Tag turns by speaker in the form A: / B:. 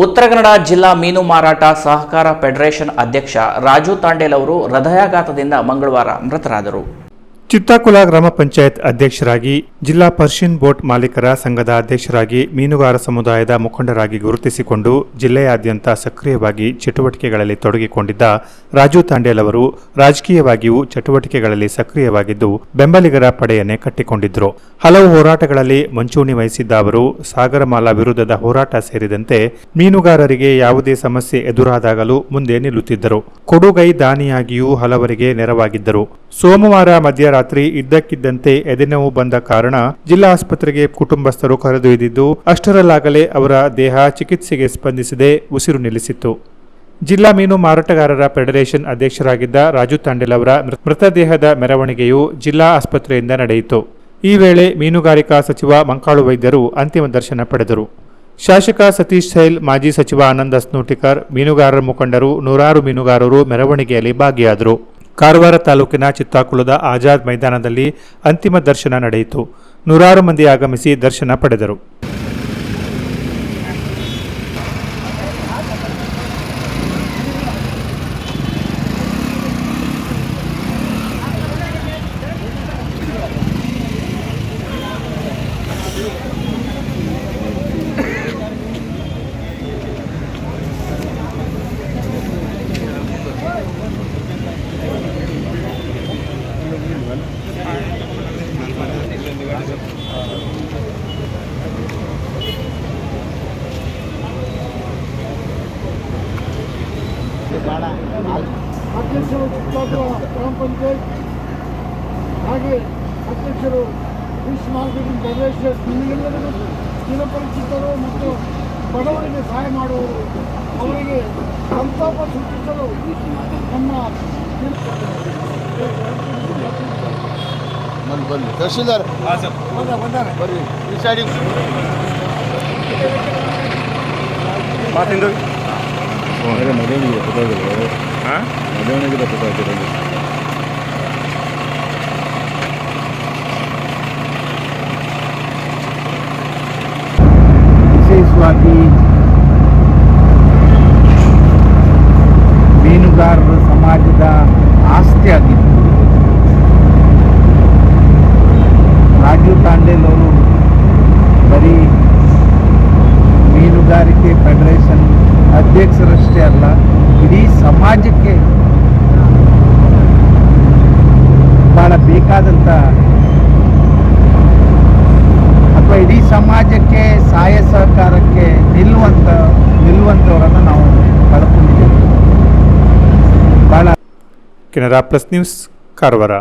A: ಉತ್ತರ ಕನ್ನಡ ಜಿಲ್ಲಾ ಮೀನು ಮಾರಾಟ ಸಹಕಾರ ಫೆಡರೇಷನ್ ಅಧ್ಯಕ್ಷ ರಾಜು ತಾಂಡೇಲ್ ಅವರು ಹೃದಯಾಘಾತದಿಂದ ಮಂಗಳವಾರ ಮೃತರಾದರು.
B: ಚಿತ್ತಾಕುಲ ಗ್ರಾಮ ಪಂಚಾಯತ್ ಅಧ್ಯಕ್ಷರಾಗಿ ಜಿಲ್ಲಾ ಪರ್ಷಿಯನ್ ಬೋಟ್ ಮಾಲೀಕರ ಸಂಘದ ಅಧ್ಯಕ್ಷರಾಗಿ ಮೀನುಗಾರ ಸಮುದಾಯದ ಮುಖಂಡರಾಗಿ ಗುರುತಿಸಿಕೊಂಡು ಜಿಲ್ಲೆಯಾದ್ಯಂತ ಸಕ್ರಿಯವಾಗಿ ಚಟುವಟಿಕೆಗಳಲ್ಲಿ ತೊಡಗಿಕೊಂಡಿದ್ದ ರಾಜು ತಾಂಡೇಲ್ ಅವರು ರಾಜಕೀಯವಾಗಿಯೂ ಚಟುವಟಿಕೆಗಳಲ್ಲಿ ಸಕ್ರಿಯವಾಗಿದ್ದು ಬೆಂಬಲಿಗರ ಪಡೆಯನ್ನೇ ಕಟ್ಟಿಕೊಂಡಿದ್ದರು ಹಲವು ಹೋರಾಟಗಳಲ್ಲಿ ಮುಂಚೂಣಿ ವಹಿಸಿದ್ದ ಅವರು ಸಾಗರಮಾಲಾ ವಿರುದ್ಧದ ಹೋರಾಟ ಸೇರಿದಂತೆ ಮೀನುಗಾರರಿಗೆ ಯಾವುದೇ ಸಮಸ್ಯೆ ಎದುರಾದಾಗಲೂ ಮುಂದೆ ನಿಲ್ಲುತ್ತಿದ್ದರು. ಕೊಡುಗೈ ದಾನಿಯಾಗಿಯೂ ಹಲವರಿಗೆ ನೆರವಾಗಿದ್ದರು. ಸೋಮವಾರ ಮಧ್ಯರಾತ್ರಿ ಇದ್ದಕ್ಕಿದ್ದಂತೆ ಎದೆನೋವು ಬಂದ ಕಾರಣ ಜಿಲ್ಲಾ ಆಸ್ಪತ್ರೆಗೆ ಕುಟುಂಬಸ್ಥರು ಕರೆದೊಯ್ದಿದ್ದು, ಅಷ್ಟರಲ್ಲಾಗಲೇ ಅವರ ದೇಹ ಚಿಕಿತ್ಸೆಗೆ ಸ್ಪಂದಿಸದೆ ಉಸಿರು ನಿಲ್ಲಿಸಿತ್ತು. ಜಿಲ್ಲಾ ಮೀನು ಮಾರಾಟಗಾರರ ಫೆಡರೇಷನ್ ಅಧ್ಯಕ್ಷರಾಗಿದ್ದ ರಾಜು ತಾಂಡೇಲ್ ಅವರ ಮೃತದೇಹದ ಮೆರವಣಿಗೆಯು ಜಿಲ್ಲಾ ಆಸ್ಪತ್ರೆಯಿಂದ ನಡೆಯಿತು. ಈ ವೇಳೆ ಮೀನುಗಾರಿಕಾ ಸಚಿವ ಮಂಕಾಳು ವೈದ್ಯರು ಅಂತಿಮ ದರ್ಶನ ಪಡೆದರು. ಶಾಸಕ ಸತೀಶ್ ಸೈಲ್ ಮಾಜಿ ಸಚಿವ ಆನಂದ್ ಸ್ನೂಟಿಕರ್, ಮೀನುಗಾರರ ಮುಖಂಡರು ನೂರಾರು ಮೀನುಗಾರರು ಮೆರವಣಿಗೆಯಲ್ಲಿ ಭಾಗಿಯಾದರು. ಕಾರವಾರ ತಾಲೂಕಿನ ಚಿತ್ತಾಕುಳದ ಆಜಾದ್ ಮೈದಾನದಲ್ಲಿ ಅಂತಿಮ ದರ್ಶನ ನಡೆಯಿತು. ನೂರಾರು ಮಂದಿ ಆಗಮಿಸಿ ದರ್ಶನ ಪಡೆದರು.
C: ಅಧ್ಯಕ್ಷರು ಚಿತ್ತಾಪುರ ಗ್ರಾಮ ಪಂಚಾಯತ್. ಹಾಗೆ ಅಧ್ಯಕ್ಷರು ಫಿಶ್ ಮಾರ್ಕೆಟಿಂಗ್ ಫೆಡರೇಷನ್ ನಿಮಗೆಲ್ಲರಿಗೂ ಚಿರಪರಿಚಿತರು ಮತ್ತು ಬಡವರಿಗೆ ಸಹಾಯ ಮಾಡುವವರು ಅವರಿಗೆ ಸಂತಾಪ ಸೂಚಿಸಲು ನಮ್ಮ
D: ಬಂದು ಬನ್ನಿ ತಹಶೀಲ್ದಾರ್. ಬರ್ರಿ ಈ ಸೈಡಿಗೆ ಮದುವೆಗೆ ಗೊತ್ತಾಗಿಲ್ಲ ಮದುವೆಗೆ ಗೊತ್ತಾಗ್ತಿರೋದು
E: ವಿಶೇಷವಾಗಿ ಮೀನುಗಾರರ ಸಮಾಜದ ಆಸ್ತಿಯಾಗಿತ್ತು ರಾಜು ತಾಂಡೇಲ್ ಅವರು ಬರೀ ಮೀನುಗಾರಿಕೆ ಫೆಡರೇಷನ್ ಅಧ್ಯಕ್ಷರಷ್ಟೇ ಅಲ್ಲ, ಇಡೀ ಸಮಾಜಕ್ಕೆ ಬಹಳ ಬೇಕಾದಂಥ ಅಥವಾ ಇಡೀ ಸಮಾಜಕ್ಕೆ ಸಹಾಯ ಸಹಕಾರಕ್ಕೆ ನಿಲ್ಲುವಂಥ ನಿಲ್ಲುವಂಥವರನ್ನು ನಾವು ಕಳ್ಕೊಂಡಿದ್ದೇವೆ. ಬಹಳ
B: ಕೆನರಾ ಪ್ಲಸ್ ನ್ಯೂಸ್, ಕಾರವಾರ.